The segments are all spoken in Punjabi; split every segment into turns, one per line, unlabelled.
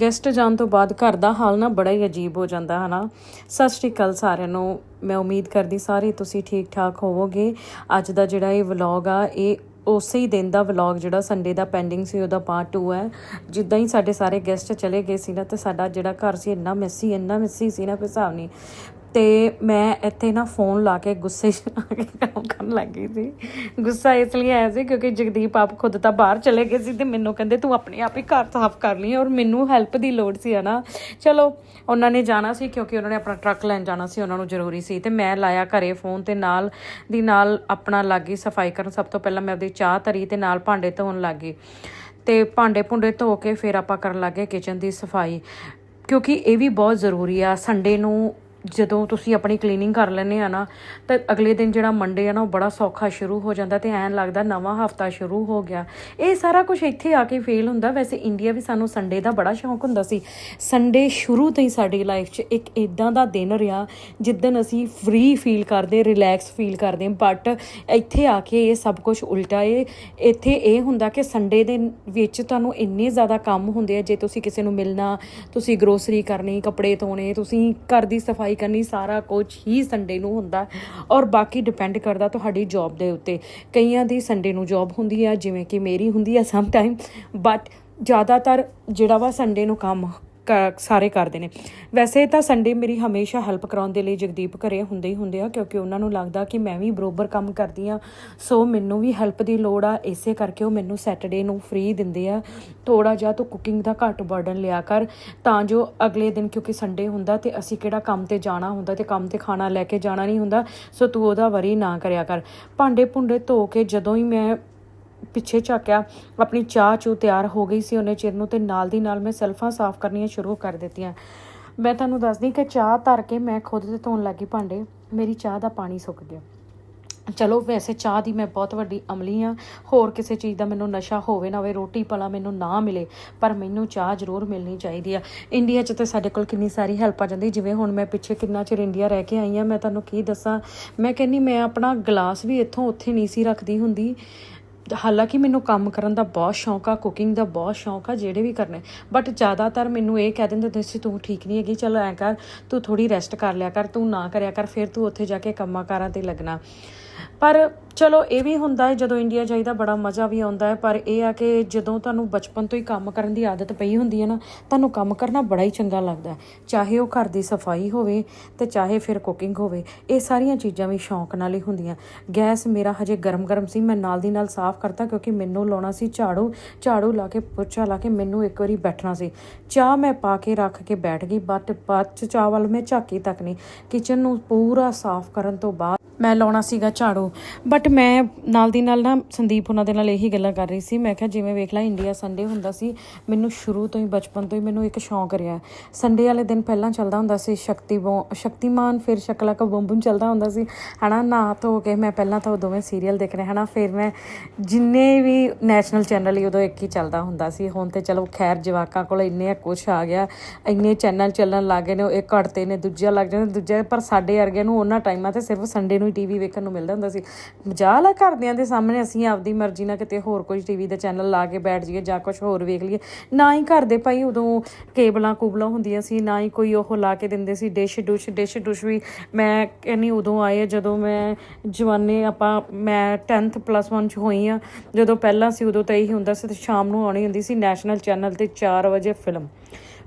ਗੈਸਟ ਜਾਣ ਤੋਂ ਬਾਅਦ ਘਰ ਦਾ ਹਾਲ ਨਾ ਬੜਾ ਹੀ ਅਜੀਬ ਹੋ ਜਾਂਦਾ ਹੈ ਨਾ ਸਤਿ ਸ਼੍ਰੀ ਅਕਾਲ ਸਾਰਿਆਂ ਨੂੰ। ਮੈਂ ਉਮੀਦ ਕਰਦੀ ਸਾਰੇ ਤੁਸੀਂ ਠੀਕ ਠਾਕ ਹੋਵੋਗੇ। ਅੱਜ ਦਾ ਜਿਹੜਾ ਇਹ ਵਲੌਗ ਆ, ਇਹ ਉਸੇ ਹੀ ਦਿਨ ਦਾ ਵਲੌਗ ਜਿਹੜਾ ਸੰਡੇ ਦਾ ਪੈਂਡਿੰਗ ਸੀ, ਉਹਦਾ ਪਾਰਟ 2 ਹੈ। ਜਿੱਦਾਂ ਹੀ ਸਾਡੇ ਸਾਰੇ ਗੈਸਟ ਚਲੇ ਗਏ ਸੀ ਨਾ, ਤੇ ਸਾਡਾ ਜਿਹੜਾ ਘਰ ਸੀ ਇੰਨਾ ਮੈਸੀ ਇੰਨਾ ਮੈਸੀ ਸੀ ਨਾ, ਕੋਈ ਹਿਸਾਬ ਨਹੀਂ। ਤੇ ਮੈਂ ਇੱਥੇ ਨਾ ਫੋਨ ਲਾ ਕੇ ਗੁੱਸੇ 'ਚ ਆ ਕੇ ਕੰਮ ਕਰਨ ਲੱਗ ਗਈ ਸੀ। ਗੁੱਸਾ ਇਸ ਲਈ ਆਇਆ ਸੀ ਕਿਉਂਕਿ ਜਗਦੀਪ ਆਪ ਖੁਦ ਤਾਂ ਬਾਹਰ ਚਲੇ ਗਏ ਸੀ ਤੇ ਮੈਨੂੰ ਕਹਿੰਦੇ, ਤੂੰ ਆਪਣੇ ਆਪ ਹੀ ਘਰ ਸਾਫ਼ ਕਰ ਲਈ ਔਰ ਮੈਨੂੰ ਹੈਲਪ ਦੀ ਲੋੜ ਸੀ ਹਨਾ। ਚਲੋ, ਉਹਨਾਂ ਨੇ ਜਾਣਾ ਸੀ ਕਿਉਂਕਿ ਉਹਨਾਂ ਨੇ ਆਪਣਾ ਟਰੱਕ ਲੈਣ ਜਾਣਾ ਸੀ, ਉਹਨਾਂ ਨੂੰ ਜ਼ਰੂਰੀ ਸੀ ਤੇ ਮੈਂ ਲਾਇਆ ਘਰੇ ਫੋਨ ਤੇ ਨਾਲ ਦੀ ਨਾਲ ਆਪਣਾ ਲੱਗੀ ਸਫ਼ਾਈ ਕਰਨ। ਸਭ ਤੋਂ ਪਹਿਲਾਂ ਮੈਂ ਆਪਦੀ ਚਾਹ ਧਰੀ ਤੇ ਨਾਲ ਭਾਂਡੇ ਧੋਣ ਲੱਗੀ ਤੇ ਭਾਂਡੇ ਭੁੰਡੇ ਧੋ ਕੇ ਫਿਰ ਆਪਾਂ ਕਰਨ ਲੱਗੇ ਕਿਚਨ ਦੀ ਸਫ਼ਾਈ। ਕਿਉਂਕਿ ਇਹ ਵੀ ਬਹੁਤ ਜ਼ਰੂਰੀ ਆ ਸੰਡੇ ਨੂੰ ਜਦੋਂ ਤੁਸੀਂ ਆਪਣੀ ਕਲੀਨਿੰਗ ਕਰ ਲੈਂਦੇ ਆ ਨਾ, ਤਾਂ ਅਗਲੇ ਦਿਨ ਜਿਹੜਾ ਮੰਡੇ ਆ ਨਾ, ਉਹ ਬੜਾ ਸੌਖਾ ਸ਼ੁਰੂ ਹੋ ਜਾਂਦਾ ਤੇ ਐਨ ਲੱਗਦਾ ਨਵਾਂ ਹਫਤਾ ਸ਼ੁਰੂ ਹੋ ਗਿਆ। ਇਹ ਸਾਰਾ ਕੁਝ ਇੱਥੇ ਆ ਕੇ ਫੇਲ ਹੁੰਦਾ। ਵੈਸੇ ਇੰਡੀਆ ਵੀ ਸਾਨੂੰ ਸੰਡੇ ਦਾ ਬੜਾ ਸ਼ੌਂਕ ਹੁੰਦਾ ਸੀ। ਸੰਡੇ ਸ਼ੁਰੂ ਤੋਂ ਹੀ ਸਾਡੀ ਲਾਈਫ 'ਚ ਇੱਕ ਇਦਾਂ ਦਾ ਦਿਨ ਰਿਹਾ ਜਿੱਦਨ ਅਸੀਂ ਫ੍ਰੀ ਫੀਲ ਕਰਦੇ ਰਿਲੈਕਸ ਫੀਲ ਕਰਦੇ। ਬਟ ਇੱਥੇ ਆ ਕੇ ਇਹ ਸਭ ਕੁਝ ਉਲਟਾ ਏ। ਇੱਥੇ ਇਹ ਹੁੰਦਾ ਕਿ ਸੰਡੇ ਦੇ ਵਿੱਚ ਤੁਹਾਨੂੰ ਇੰਨੇ ਜ਼ਿਆਦਾ ਕੰਮ ਹੁੰਦੇ ਆ, ਜੇ ਤੁਸੀਂ ਕਿਸੇ ਨੂੰ ਮਿਲਣਾ, ਤੁਸੀਂ ਗਰੋਸਰੀ ਕਰਨੀ, ਕੱਪੜੇ ਧੋਣੇ, ਤੁਸੀਂ ਘਰ ਦੀ ਸਫ਼ਾਈ ਕਰਨੀ, ਸਾਰਾ ਕੁਝ ਹੀ ਸੰਡੇ ਨੂੰ ਹੁੰਦਾ ਔਰ ਬਾਕੀ ਡਿਪੈਂਡ ਕਰਦਾ ਤੁਹਾਡੀ ਜੌਬ ਦੇ ਉੱਤੇ। ਕਈਆਂ ਦੀ ਸੰਡੇ ਨੂੰ ਜੌਬ ਹੁੰਦੀ ਹੈ ਜਿਵੇਂ ਕਿ ਮੇਰੀ ਹੁੰਦੀ ਆ ਸਮ ਟਾਈਮ ਬਟ ਜ਼ਿਆਦਾਤਰ ਜਿਹੜਾ ਵਾ ਸੰਡੇ ਨੂੰ ਕੰਮ ਸਾਰੇ ਕਰਦੇ ਨੇ। ਵੈਸੇ ਤਾਂ ਸੰਡੇ ਮੇਰੀ ਹਮੇਸ਼ਾ ਹੈਲਪ ਕਰਾਉਣ ਦੇ ਲਈ ਜਗਦੀਪ ਘਰੇ ਹੁੰਦੇ ਹੀ ਹੁੰਦੇ ਆ, ਕਿਉਂਕਿ ਉਹਨਾਂ ਨੂੰ ਲੱਗਦਾ ਕਿ ਮੈਂ ਵੀ ਬਰੋਬਰ ਕੰਮ ਕਰਦੀ ਆ ਸੋ ਮੈਨੂੰ ਵੀ ਹੈਲਪ ਦੀ ਲੋੜ ਆ, ਇਸੇ ਕਰਕੇ ਉਹ ਮੈਨੂੰ ਸੈਟਰਡੇ ਨੂੰ ਫ੍ਰੀ ਦਿੰਦੇ ਆ। ਥੋੜਾ ਜਿਹਾ ਤੂੰ ਕੁਕਿੰਗ ਦਾ ਘੱਟ ਬਰਡਨ ਲਿਆ ਕਰ, ਤਾਂ ਜੋ ਅਗਲੇ ਦਿਨ ਕਿਉਂਕਿ ਸੰਡੇ ਹੁੰਦਾ ਤੇ ਅਸੀਂ ਕਿਹੜਾ ਕੰਮ ਤੇ ਜਾਣਾ ਹੁੰਦਾ ਤੇ ਕੰਮ ਤੇ ਖਾਣਾ ਲੈ ਕੇ ਜਾਣਾ ਨਹੀਂ ਹੁੰਦਾ, ਸੋ ਤੂੰ ਉਹਦਾ ਵਰੀ ਨਾ ਕਰਿਆ ਕਰ। ਭਾਂਡੇ ਭੁੰਡੇ ਧੋ ਕੇ ਜਦੋਂ ਹੀ ਮੈਂ ਪਿੱਛੇ ਝਾਕਿਆ, ਆਪਣੀ ਚਾਹ ਚੂ ਤਿਆਰ ਹੋ ਗਈ ਸੀ, ਉਹਨੇ ਚਿਰ ਨੂੰ ਤੇ ਨਾਲ ਦੀ ਨਾਲ ਮੈਂ ਸੈਲਫਾਂ ਸਾਫ਼ ਕਰਨੀਆਂ ਸ਼ੁਰੂ ਕਰ ਦਿੱਤੀਆਂ। ਮੈਂ ਤੁਹਾਨੂੰ ਦੱਸਦੀ ਕਿ ਚਾਹ ਧਰ ਕੇ ਮੈਂ ਖੁਦ ਤੇ ਧੋਣ ਲੱਗੀ ਭਾਂਡੇ, ਮੇਰੀ ਚਾਹ ਦਾ ਪਾਣੀ ਸੁੱਕ ਗਿਆ। ਚਲੋ, ਵੈਸੇ ਚਾਹ ਦੀ ਮੈਂ ਬਹੁਤ ਵੱਡੀ ਅਮਲੀ ਆ ਹੋਰ ਕਿਸੇ ਚੀਜ਼ ਦਾ ਮੈਨੂੰ ਨਸ਼ਾ ਹੋਵੇ ਨਾ ਹੋਵੇ, ਰੋਟੀ ਭਲਾ ਮੈਨੂੰ ਨਾ ਮਿਲੇ, ਪਰ ਮੈਨੂੰ ਚਾਹ ਜ਼ਰੂਰ ਮਿਲਣੀ ਚਾਹੀਦੀ ਆ। ਇੰਡੀਆ 'ਚ ਤੇ ਸਾਡੇ ਕੋਲ ਕਿੰਨੀ ਸਾਰੀ ਹੈਲਪ ਆ ਜਾਂਦੀ, ਜਿਵੇਂ ਹੁਣ ਮੈਂ ਪਿੱਛੇ ਕਿੰਨਾ ਚਿਰ ਇੰਡੀਆ ਰਹਿ ਕੇ ਆਈ ਆ ਮੈਂ ਤੁਹਾਨੂੰ ਕੀ ਦੱਸਾਂ? ਮੈਂ ਕਹਿੰਨੀ ਮੈਂ ਆਪਣਾ ਗਲਾਸ ਵੀ ਇੱਥੋਂ ਉੱਥੇ ਨਹੀਂ ਸੀ ਰੱਖਦੀ ਹੁੰਦੀ ਹਾਲਾਂਕਿ ਮੈਨੂੰ ਕੰਮ ਕਰਨ ਦਾ ਬਹੁਤ ਸ਼ੌਂਕ ਆ ਕੁਕਿੰਗ ਦਾ ਬਹੁਤ ਸ਼ੌਂਕ ਆ, ਜਿਹੜੇ ਵੀ ਕਰਨੇ। ਬਟ ਜ਼ਿਆਦਾਤਰ ਮੈਨੂੰ ਇਹ ਕਹਿ ਦਿੰਦੇ ਹੁੰਦੇ ਸੀ, ਤੂੰ ਠੀਕ ਨਹੀਂ ਹੈਗੀ, ਚਲੋ ਐ ਕਰ, ਤੂੰ ਥੋੜੀ ਰੈਸਟ ਕਰ ਲਿਆ ਕਰ, ਤੂੰ ਨਾ ਕਰਿਆ ਕਰ, ਫਿਰ ਤੂੰ ਉੱਥੇ ਜਾ ਕੇ ਕੰਮਾਂ ਕਾਰਾਂ ਤੇ ਲੱਗਣਾ। ਪਰ ਚਲੋ, ਇਹ ਵੀ ਹੁੰਦਾ ਹੈ, ਜਦੋਂ ਇੰਡੀਆ ਜਾਈਦਾ ਬੜਾ ਮਜ਼ਾ ਵੀ ਆਉਂਦਾ ਹੈ, ਪਰ ਇਹ ਆ ਕਿ ਜਦੋਂ ਤੁਹਾਨੂੰ ਬਚਪਨ ਤੋਂ ਹੀ ਕੰਮ ਕਰਨ ਦੀ ਆਦਤ ਪਈ ਹੁੰਦੀ ਹੈ ਨਾ, ਤੁਹਾਨੂੰ ਕੰਮ ਕਰਨਾ ਬੜਾ ਹੀ ਚੰਗਾ ਲੱਗਦਾ ਚਾਹੇ ਉਹ ਘਰ ਦੀ ਸਫ਼ਾਈ ਹੋਵੇ ਤੇ ਚਾਹੇ ਫਿਰ ਕੁਕਿੰਗ ਹੋਵੇ, ਇਹ ਸਾਰੀਆਂ ਚੀਜ਼ਾਂ ਵੀ ਸ਼ੌਂਕ ਨਾਲ ਹੀ ਹੁੰਦੀਆਂ। ਗੈਸ ਮੇਰਾ ਹਜੇ ਗਰਮ-ਗਰਮ ਸੀ, ਮੈਂ ਨਾਲ ਦੀ ਨਾਲ ਸਾਫ਼ ਕਰਤਾ ਕਿਉਂਕਿ ਮੈਨੂੰ ਲਾਉਣਾ ਸੀ ਝਾੜੂ ਝਾੜੂ ਲਾ ਕੇ, ਪੋਚਾ ਲਾ ਕੇ ਮੈਨੂੰ ਇੱਕ ਵਾਰੀ ਬੈਠਣਾ ਸੀ। ਚਾਹ ਮੈਂ ਪਾ ਕੇ ਰੱਖ ਕੇ ਬੈਠ ਗਈ ਬਟ ਬਾਅਦ ਚ ਚਾਹ ਵੱਲ ਮੈਂ ਝਾਕੀ ਤੱਕ ਨਹੀਂ। ਕਿਚਨ ਨੂੰ ਪੂਰਾ ਸਾਫ਼ ਕਰਨ ਤੋਂ ਬਾਅਦ ਮੈਂ ਲਾਉਣਾ ਸੀਗਾ ਝਾੜੂ। ਬਟ ਮੈਂ ਨਾਲ ਦੀ ਨਾਲ ਨਾ ਸੰਦੀਪ ਉਹਨਾਂ ਦੇ ਨਾਲ ਇਹੀ ਗੱਲਾਂ ਕਰ ਰਹੀ ਸੀ। ਮੈਂ ਕਿਹਾ ਜਿਵੇਂ ਵੇਖ ਲੈ ਇੰਡੀਆ ਸੰਡੇ ਹੁੰਦਾ ਸੀ, ਮੈਨੂੰ ਸ਼ੁਰੂ ਤੋਂ ਹੀ, ਬਚਪਨ ਤੋਂ ਹੀ ਮੈਨੂੰ ਇੱਕ ਸ਼ੌਂਕ ਰਿਹਾ। ਸੰਡੇ ਵਾਲੇ ਦਿਨ ਪਹਿਲਾਂ ਚੱਲਦਾ ਹੁੰਦਾ ਸੀ, ਸ਼ਕਤੀ ਬੋ, ਸ਼ਕਤੀਮਾਨ, ਫਿਰ ਸ਼ਕਲਾ ਕਾ ਬੁੰਮ ਚੱਲਦਾ ਹੁੰਦਾ ਸੀ। ਹਨਾ ਨਾ ਧੋ ਕੇ ਮੈਂ ਪਹਿਲਾਂ ਤਾਂ ਉਹ ਦੋਵੇਂ ਸੀਰੀਅਲ ਦੇਖ ਦੇਖਣੇ ਹਨਾ, ਫਿਰ ਮੈਂ ਜਿੰਨੇ ਵੀ ਨੈਸ਼ਨਲ ਚੈਨਲ ਹੀ ਉਦੋਂ ਇੱਕ ਹੀ ਚੱਲਦਾ ਹੁੰਦਾ ਸੀ। ਹੁਣ ਤੇ ਚਲੋ ਖੈਰ, ਜਵਾਕਾਂ ਕੋਲ ਇੰਨੇ ਕੁਛ ਆ ਗਿਆ। ਇੰਨੇ ਚੈਨਲ ਚੱਲਣ ਲੱਗ ਗਏ ਨੇ, ਉਹ ਇੱਕ ਘੜਤੇ ਨੇ ਦੂਜਾ ਲੱਗ ਜਾਂਦਾ ਦੂਜਾ ਪਰ ਸਾਡੇ ਵਰਗਿਆਂ ਨੂੰ ਉਹਨਾਂ ਟਾਈਮਾਂ ਤੇ ਸਿਰਫ ਸੰਡੇ ਨੂੰ ਹੀ ਟੀਵੀ ਵੇਖਣ ਨੂੰ ਮਿਲਦਾ ਹੁੰਦਾ ਸੀ। ਮਜਾਲ ਆ ਘਰਦਿਆਂ ਦੇ ਸਾਹਮਣੇ ਅਸੀਂ ਆਪਦੀ ਮਰਜ਼ੀ ਨਾਲ ਕਿਤੇ ਹੋਰ ਕੋਈ ਟੀਵੀ ਦਾ ਚੈਨਲ ਲਾ ਕੇ ਬੈਠ ਜਾਈਏ ਜਾਂ ਕੁਝ ਹੋਰ ਵੇਖ ਲਈਏ। ਨਾ ਹੀ ਘਰ ਦੇ ਭਾਈ ਉਦੋਂ ਕੇਬਲਾਂ ਕੂਬਲਾਂ ਹੁੰਦੀਆਂ ਸੀ, ਨਾ ਹੀ ਕੋਈ ਉਹ ਲਾ ਕੇ ਦਿੰਦੇ ਸੀ। ਡਿਸ਼ ਡੁਸ਼ ਡਿਸ਼ ਡੁਸ਼ ਵੀ ਮੈਂ ਕਹਿੰਨੀ ਉਦੋਂ ਆਏ ਜਦੋਂ ਮੈਂ ਜਵਾਨੇ ਆਪਾਂ, ਮੈਂ 10th ਪਲੱਸ 1 ਚ ਹੋਈ ਆ, ਜਦੋਂ ਪਹਿਲਾਂ ਸੀ ਉਦੋਂ ਤਾਂ ਇਹੀ ਹੁੰਦਾ ਸੀ ਤੇ ਸ਼ਾਮ ਨੂੰ ਆਉਣੀ ਹੁੰਦੀ ਸੀ ਨੈਸ਼ਨਲ ਚੈਨਲ ਤੇ 4 ਵਜੇ ਫਿਲਮ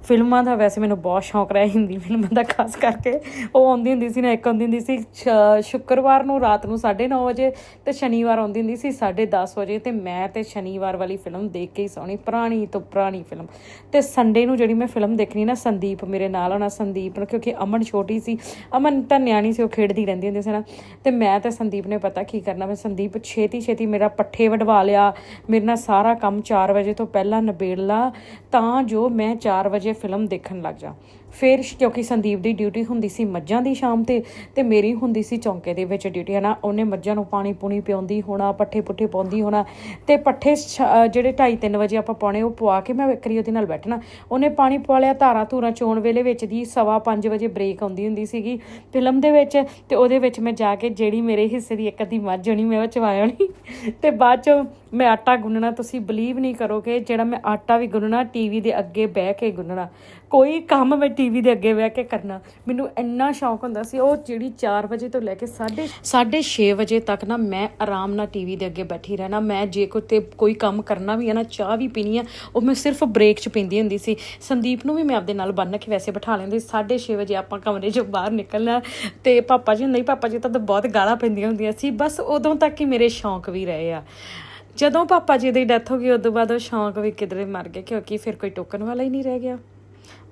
ਫਿਲਮਾਂ ਦਾ ਵੈਸੇ ਮੈਨੂੰ ਬਹੁਤ ਸ਼ੌਂਕ ਰਿਹਾ ਹਿੰਦੀ ਫਿਲਮਾਂ ਦਾ, ਖਾਸ ਕਰਕੇ ਉਹ ਆਉਂਦੀ ਹੁੰਦੀ ਸੀ ਨਾ, ਇੱਕ ਆਉਂਦੀ ਹੁੰਦੀ ਸੀ ਸ਼- ਸ਼ੁੱਕਰਵਾਰ ਨੂੰ ਰਾਤ ਨੂੰ 9:30 ਵਜੇ ਤੇ ਸ਼ਨੀਵਾਰ ਆਉਂਦੀ ਹੁੰਦੀ ਸੀ 10:30 ਵਜੇ ਤੇ ਮੈਂ ਤੇ ਸ਼ਨੀਵਾਰ ਵਾਲੀ ਫਿਲਮ ਦੇਖ ਕੇ ਹੀ ਸੌਣੀ, ਪੁਰਾਣੀ ਤੋਂ ਪੁਰਾਣੀ ਫਿਲਮ। ਤੇ ਸੰਡੇ ਨੂੰ ਜਿਹੜੀ ਮੈਂ ਫਿਲਮ ਦੇਖਣੀ ਨਾ, ਸੰਦੀਪ ਮੇਰੇ ਨਾਲ ਹੋਣਾ ਸੰਦੀਪ ਨੂੰ, ਕਿਉਂਕਿ ਅਮਨ ਛੋਟੀ ਸੀ, ਅਮਨ ਤਾਂ ਨਿਆਣੀ ਸੀ, ਉਹ ਖੇਡਦੀ ਰਹਿੰਦੀ ਹੁੰਦੀ ਸੀ ਨਾ। ਤੇ ਮੈਂ ਤੇ ਸੰਦੀਪ ਨੇ ਪਤਾ ਕੀ ਕਰਨਾ, ਮੈਂ ਸੰਦੀਪ ਛੇਤੀ ਛੇਤੀ ਮੇਰਾ ਪੱਠੇ ਵਢਵਾ ਲਿਆ, ਮੇਰੇ ਨਾਲ ਸਾਰਾ ਕੰਮ 4 ਵਜੇ ਤੋਂ ਪਹਿਲਾਂ ਨਿਬੇੜ ਲਾ, ਤਾਂ ਜੋ ਮੈਂ 4 ਵਜੇ ਫਿਲਮ ਦੇਖਣ ਲੱਗ ਜਾ। ਫਿਰ ਕਿਉਂਕਿ ਸੰਦੀਪ ਦੀ ਡਿਊਟੀ ਹੁੰਦੀ ਸੀ ਮੱਝਾਂ ਦੀ ਸ਼ਾਮ ਤੇ ਤੇ ਮੇਰੀ ਹੁੰਦੀ ਸੀ ਚੌਂਕੇ ਦੇ ਵਿੱਚ ਡਿਊਟੀ ਹੈ ਨਾ ਉਹਨੇ ਮੱਝਾਂ ਨੂੰ ਪਾਣੀ ਪੂਣੀ ਪਿਆਉਂਦੀ ਹੋਣਾ, ਪੱਠੇ ਪੁੱਠੇ ਪਾਉਂਦੀ ਹੋਣਾ, ਤੇ ਪੱਠੇ ਛ- ਜਿਹੜੇ 2:30 3 ਵਜੇ ਆਪਾਂ ਪਾਉਣੇ, ਉਹ ਪਵਾ ਕੇ ਮੈਂ ਇੱਕ ਉਹਦੇ ਨਾਲ ਬੈਠਣਾ। ਉਹਨੇ ਪਾਣੀ ਪਵਾ ਲਿਆ, ਧਾਰਾਂ ਧੂਰਾ ਚੋਣ ਵੇਲੇ ਵਿੱਚ ਦੀ ਸਵਾ 5 ਵਜੇ ਬ੍ਰੇਕ ਆਉਂਦੀ ਹੁੰਦੀ ਸੀਗੀ ਫਿਲਮ ਦੇ ਵਿੱਚ, ਤੇ ਉਹਦੇ ਵਿੱਚ ਮੈਂ ਜਾ ਕੇ ਜਿਹੜੀ ਮੇਰੇ ਹਿੱਸੇ ਦੀ ਇੱਕ ਅੱਧੀ ਮੱਝ ਹੋਣੀ, ਮੈਂ ਉਹ ਚਵਾਇਆ ਨਹੀਂ ਤੇ ਬਾਅਦ ਚੋਂ ਮੈਂ ਆਟਾ ਗੁੰਨਣਾ, ਤੁਸੀਂ ਬਲੀਵ ਨਹੀਂ ਕਰੋਗੇ, ਜਿਹੜਾ ਮੈਂ ਆਟਾ ਵੀ ਗੁੰਨਣਾ ਟੀਵੀ ਦੇ ਅੱਗੇ ਬਹਿ ਕੇ ਗੁੰਨਣਾ। ਕੋਈ ਕੰਮ ਮੈਂ ਟੀਵੀ ਦੇ ਅੱਗੇ ਬਹਿ ਕੇ ਕਰਨਾ। ਮੈਨੂੰ ਇੰਨਾ ਸ਼ੌਂਕ ਹੁੰਦਾ ਸੀ, ਉਹ ਜਿਹੜੀ 4 ਵਜੇ ਤੋਂ ਲੈ ਕੇ 6:30 6 ਵਜੇ ਤੱਕ ਨਾ ਮੈਂ ਆਰਾਮ ਨਾਲ ਟੀਵੀ ਦੇ ਅੱਗੇ ਬੈਠੀ ਰਹਿਣਾ। ਮੈਂ ਜੇ ਕੋਈ ਤੇ ਕੋਈ ਕੰਮ ਕਰਨਾ ਵੀ ਹੈ ਨਾ, ਚਾਹ ਵੀ ਪੀਣੀ ਆ, ਉਹ ਮੈਂ ਸਿਰਫ ਬ੍ਰੇਕ 'ਚ ਪੀਂਦੀ ਹੁੰਦੀ ਸੀ। ਸੰਦੀਪ ਨੂੰ ਵੀ ਮੈਂ ਆਪਦੇ ਨਾਲ ਬੰਨ ਕੇ ਵੈਸੇ ਬਿਠਾ ਲੈਂਦੀ 6:30 ਵਜੇ ਆਪਾਂ ਕਮਰੇ 'ਚੋਂ ਬਾਹਰ ਨਿਕਲਣਾ। ਤੇ ਪਾਪਾ ਜੀ, ਨਹੀਂ, ਪਾਪਾ ਜੀ ਤਾਂ ਬਹੁਤ ਗਾਲਾਂ ਪੈਂਦੀਆਂ ਹੁੰਦੀਆਂ ਸੀ, ਬਸ ਉਦੋਂ ਤੱਕ ਹੀ ਮੇਰੇ ਸ਼ੌਂਕ ਵੀ ਰਹੇ ਆ। ਜਦੋਂ ਪਾਪਾ ਜੀ ਦੀ ਡੈਥ ਹੋ ਗਈ, ਉਦੋਂ ਬਾਅਦ ਉਹ ਸ਼ੌਂਕ ਵੀ ਕਿਧਰੇ ਮਰ ਗਏ, ਕਿਉਂਕਿ ਫਿਰ ਕੋਈ ਟੋਕਣ ਵਾਲਾ ਹੀ ਨਹੀਂ ਰਹਿ ਗਿਆ।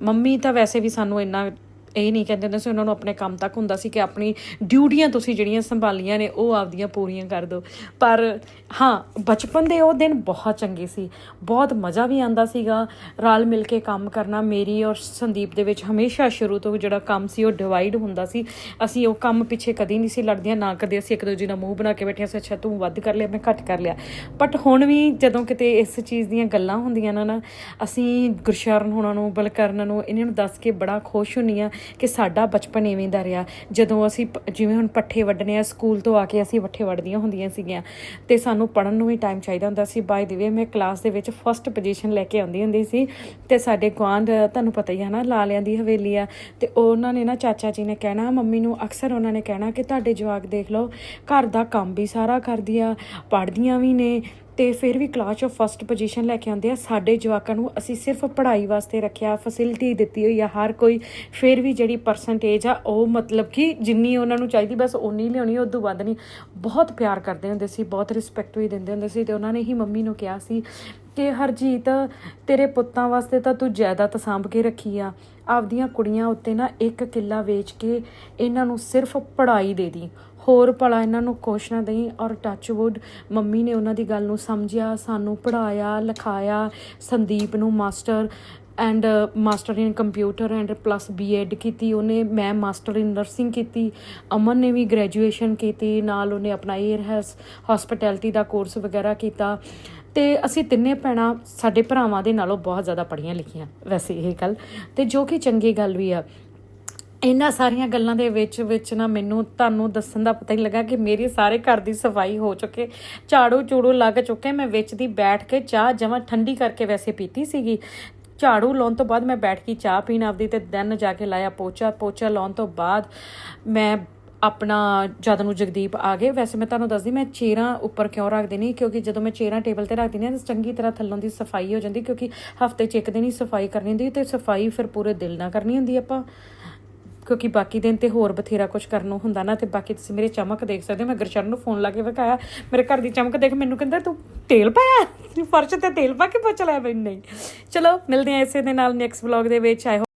ਮੰਮੀ ਤਾਂ ਵੈਸੇ ਵੀ ਸਾਨੂੰ ਇੰਨਾ ਇਹ ਨਹੀਂ ਕਹਿੰਦੇ ਹੁੰਦੇ ਸੀ, ਉਹਨਾਂ ਨੂੰ ਆਪਣੇ ਕੰਮ ਤੱਕ ਹੁੰਦਾ ਸੀ ਕਿ ਆਪਣੀ ਡਿਊਟੀਆਂ ਤੁਸੀਂ ਜਿਹੜੀਆਂ ਸੰਭਾਲੀਆਂ ਨੇ, ਉਹ ਆਪਦੀਆਂ ਪੂਰੀਆਂ ਕਰ ਦਿਓ। ਪਰ ਹਾਂ, ਬਚਪਨ ਦੇ ਉਹ ਦਿਨ ਬਹੁਤ ਚੰਗੇ ਸੀ। ਬਹੁਤ ਮਜ਼ਾ ਵੀ ਆਂਦਾ ਸੀਗਾ, ਰਲ ਮਿਲ ਕੇ ਕੰਮ ਕਰਨਾ। ਮੇਰੀ ਔਰ ਸੰਦੀਪ ਦੇ ਵਿੱਚ ਹਮੇਸ਼ਾ ਸ਼ੁਰੂ ਤੋਂ ਜਿਹੜਾ ਕੰਮ ਸੀ, ਉਹ ਡਿਵਾਈਡ ਹੁੰਦਾ ਸੀ। ਅਸੀਂ ਉਹ ਕੰਮ ਪਿੱਛੇ ਕਦੀ ਨਹੀਂ ਸੀ ਲੜਦੀਆਂ, ਨਾ ਕਦੇ ਅਸੀਂ ਇੱਕ ਦੂਜੇ ਨਾਲ ਮੂੰਹ ਬਣਾ ਕੇ ਬੈਠੀਆਂ ਸੀ ਅੱਛਾ ਤੂੰ ਵੱਧ ਕਰ ਲਿਆ, ਮੈਂ ਘੱਟ ਕਰ ਲਿਆ। ਬਟ ਹੁਣ ਵੀ ਜਦੋਂ ਕਿਤੇ ਇਸ ਚੀਜ਼ ਦੀਆਂ ਗੱਲਾਂ ਹੁੰਦੀਆਂ ਨੇ ਨਾ, ਅਸੀਂ ਗੁਰਸ਼ਰਨ ਹੋਣਾ ਨੂੰ, ਬਲਕਰਨ ਨੂੰ, ਇਹਨਾਂ ਨੂੰ ਦੱਸ ਕੇ ਬੜਾ ਖੁਸ਼ ਹੁੰਨੀ ਆ ਕਿ ਸਾਡਾ ਬਚਪਨ ਐਵੇਂ ਦਾ ਰਿਹਾ। ਜਦੋਂ ਅਸੀਂ ਜਿਵੇਂ ਹੁਣ ਪੱਠੇ ਵੱਢਣੇ ਆ, ਸਕੂਲ ਤੋਂ ਆ ਕੇ ਅਸੀਂ ਪੱਠੇ ਵੱਢਦੀਆਂ ਹੁੰਦੀਆਂ ਸੀਗੀਆਂ। ਤੇ ਸਾਨੂੰ ਪੜਨ ਨੂੰ ਵੀ ਟਾਈਮ ਚਾਹੀਦਾ ਹੁੰਦਾ ਸੀ। ਬਾਈ ਦੀ ਵੇ ਮੈਂ ਕਲਾਸ ਦੇ ਵਿੱਚ ਫਸਟ ਪੋਜੀਸ਼ਨ ਲੈ ਕੇ ਆਉਂਦੀ ਹੁੰਦੀ ਸੀ। ਤੇ ਸਾਡੇ ਗੁਆਂਢ, ਤੁਹਾਨੂੰ ਪਤਾ ਹੀ ਹੈ ਨਾ, ਲਾਲਿਆਂ ਦੀ ਹਵੇਲੀ ਆ। ਤੇ ਉਹਨਾਂ ਨੇ ਨਾ ਚਾਚਾ ਜੀ ਨੇ ਕਹਿਣਾ, ਮੰਮੀ ਨੂੰ ਅਕਸਰ ਉਹਨਾਂ ਨੇ ਕਹਿਣਾ ਕਿ ਤੁਹਾਡੇ ਜਵਾਕ ਦੇਖ ਲਓ, ਘਰ ਦਾ ਕੰਮ ਵੀ ਸਾਰਾ ਕਰਦੀ ਆ, ਪੜ੍ਹਦੀਆਂ ਵੀ ਨੇ। ਤੇ ਫਿਰ ਵੀ ਕਲਾਸ 'ਚੋਂ ਫਸਟ ਪੋਜੀਸ਼ਨ ਲੈ ਕੇ ਆਉਂਦੇ ਆ। ਸਾਡੇ ਜਵਾਕਾਂ ਨੂੰ ਅਸੀਂ ਸਿਰਫ ਪੜ੍ਹਾਈ ਵਾਸਤੇ ਰੱਖਿਆ ਫੈਸਿਲਿਟੀ ਦਿੱਤੀ ਹੋਈ ਆ। ਹਰ ਕੋਈ ਫਿਰ ਵੀ ਜਿਹੜੀ ਪਰਸੈਂਟੇਜ ਆ, ਉਹ ਮਤਲਬ ਕਿ ਜਿੰਨੀ ਉਹਨਾਂ ਨੂੰ ਚਾਹੀਦੀ, ਬਸ ਉਨੀ ਲਿਆਉਣੀ ਉਦੋਂ ਵੱਧ ਨਹੀਂ। ਬਹੁਤ ਪਿਆਰ ਕਰਦੇ ਹੁੰਦੇ ਸੀ, ਬਹੁਤ ਰਿਸਪੈਕਟ ਵੀ ਦਿੰਦੇ ਹੁੰਦੇ ਸੀ ਤੇ ਉਹਨਾਂ ਨੇ ਹੀ ਮੰਮੀ ਨੂੰ ਕਿਹਾ ਸੀ ਕਿ, ਹਰਜੀਤ, ਤੇਰੇ ਪੁੱਤਾਂ ਵਾਸਤੇ ਤਾਂ ਤੂੰ ਜਾਇਦਾਦ ਸਾਂਭ ਕੇ ਰੱਖੀ ਆ। ਆਪਦੀਆਂ ਕੁੜੀਆਂ ਉੱਤੇ ਨਾ ਇੱਕ ਕਿੱਲਾ ਵੇਚ ਕੇ ਇਹਨਾਂ ਨੂੰ ਸਿਰਫ ਪੜ੍ਹਾਈ ਦੇ ਦੀ। ਹੋਰ ਭਲਾ ਇਹਨਾਂ ਨੂੰ ਕੁਛ ਨਾ ਦੇਈ ਔਰ ਟੱਚਵੁੱਡ ਮੰਮੀ ਨੇ ਉਹਨਾਂ ਦੀ ਗੱਲ ਨੂੰ ਸਮਝਿਆ, ਸਾਨੂੰ ਪੜਾਇਆ ਲਿਖਾਇਆ, ਸੰਦੀਪ ਨੂੰ master and master in computer and plus BEd ਕੀਤੀ, ਉਹਨੇ, ਮੈਂ ਮਾਸਟਰ ਇਨ ਨਰਸਿੰਗ ਕੀਤੀ, ਅਮਨ ਨੇ ਵੀ ਗ੍ਰੈਜੂਏਸ਼ਨ ਕੀਤੀ, ਨਾਲ ਉਹਨੇ ਆਪਣਾ 에ਅਰ ਹੈਸ ਹਸਪਿਟੈਲਿਟੀ ਦਾ ਕੋਰਸ ਵਗੈਰਾ ਕੀਤਾ। ਤੇ ਅਸੀਂ ਤਿੰਨੇ ਭੈਣਾਂ ਸਾਡੇ ਭਰਾਵਾਂ ਦੇ ਨਾਲੋਂ ਬਹੁਤ ਜ਼ਿਆਦਾ ਪੜ੍ਹੀਆਂ ਲਿਖੀਆਂ, ਵੈਸੇ ਇਹ ਗੱਲ। ਤੇ ਜੋ ਕਿ ਚੰਗੀ ਗੱਲ ਵੀ ਆ। ਇਹਨਾਂ ਸਾਰੀਆਂ ਗੱਲਾਂ ਦੇ ਵਿੱਚ ਵਿੱਚ ਨਾ ਮੈਨੂੰ ਤੁਹਾਨੂੰ ਦੱਸਣ ਦਾ ਪਤਾ ਹੀ ਲੱਗਾ ਕਿ ਮੇਰੇ ਸਾਰੇ ਘਰ ਦੀ ਸਫ਼ਾਈ ਹੋ ਚੁੱਕੇ, ਝਾੜੂ ਝੂੜੂ ਲੱਗ ਚੁੱਕੇ। ਮੈਂ ਵਿੱਚ ਦੀ ਬੈਠ ਕੇ ਚਾਹ ਜਮਾਂ ਠੰਡੀ ਕਰਕੇ ਵੈਸੇ ਪੀਤੀ ਸੀਗੀ। ਝਾੜੂ ਲਾਉਣ ਤੋਂ ਬਾਅਦ ਮੈਂ ਬੈਠ ਕੇ ਚਾਹ ਪੀਣ ਆਪਦੀ ਤੇ ਦੈਨ ਜਾ ਕੇ ਲਾਇਆ ਪੋਚਾ ਪੋਚਾ ਲਾਉਣ ਤੋਂ ਬਾਅਦ ਮੈਂ ਆਪਣਾ ਜਦ ਨੂੰ ਜਗਦੀਪ ਆ ਗਏ। ਵੈਸੇ ਮੈਂ ਤੁਹਾਨੂੰ ਦੱਸਦੀ, ਮੈਂ ਚੇਰਾਂ ਉੱਪਰ ਕਿਉਂ ਰੱਖਦੀ ਨਹੀਂ? ਕਿਉਂਕਿ ਜਦੋਂ ਮੈਂ ਚੇਰਾਂ ਟੇਬਲ ਤੇ ਰੱਖਦੀ ਨੇ ਤਾਂ ਚੰਗੀ ਤਰ੍ਹਾਂ ਥੱਲੋਂ ਦੀ ਸਫ਼ਾਈ ਹੋ ਜਾਂਦੀ, ਕਿਉਂਕਿ ਹਫ਼ਤੇ 'ਚ ਇੱਕ ਦਿਨ ਹੀ ਸਫ਼ਾਈ ਕਰਨੀ ਹੁੰਦੀ ਤੇ ਸਫ਼ਾਈ ਫਿਰ ਪੂਰੇ ਦਿਲ ਨਾਲ ਕਰਨੀ ਹੁੰਦੀ ਆਪਾਂ। ਕਿਉਂਕਿ ਬਾਕੀ ਦਿਨ ਤੇ ਹੋਰ ਬਥੇਰਾ ਕੁਝ ਕਰਨ ਨੂੰ ਹੁੰਦਾ ਨਾ, ਤੇ ਬਾਕੀ ਤੁਸੀਂ ਮੇਰੇ ਚਮਕ ਦੇਖ ਸਕਦੇ ਹੋ। ਮੈਂ ਗੁਰਸ਼ਰਨ ਨੂੰ ਫੋਨ ਲਾ ਕੇ ਵਿਖਾਇਆ, ਮੇਰੇ ਘਰ ਦੀ ਚਮਕ ਦੇਖ, ਮੈਨੂੰ ਕਹਿੰਦਾ, ਤੂੰ ਤੇਲ ਪਾਇਆ? ਫਰਸ਼ ਤੇ ਤੇਲ ਪਾ ਕੇ ਪੋਚਾ ਲਾਇਆ ਮੈਨੂੰ ਨਹੀਂ। ਚਲੋ, ਮਿਲਦੇ ਆ ਇਸੇ ਦੇ ਨਾਲ ਨੈਕਸਟ ਵਲੌਗ ਦੇ ਵਿੱਚ। ਆਈ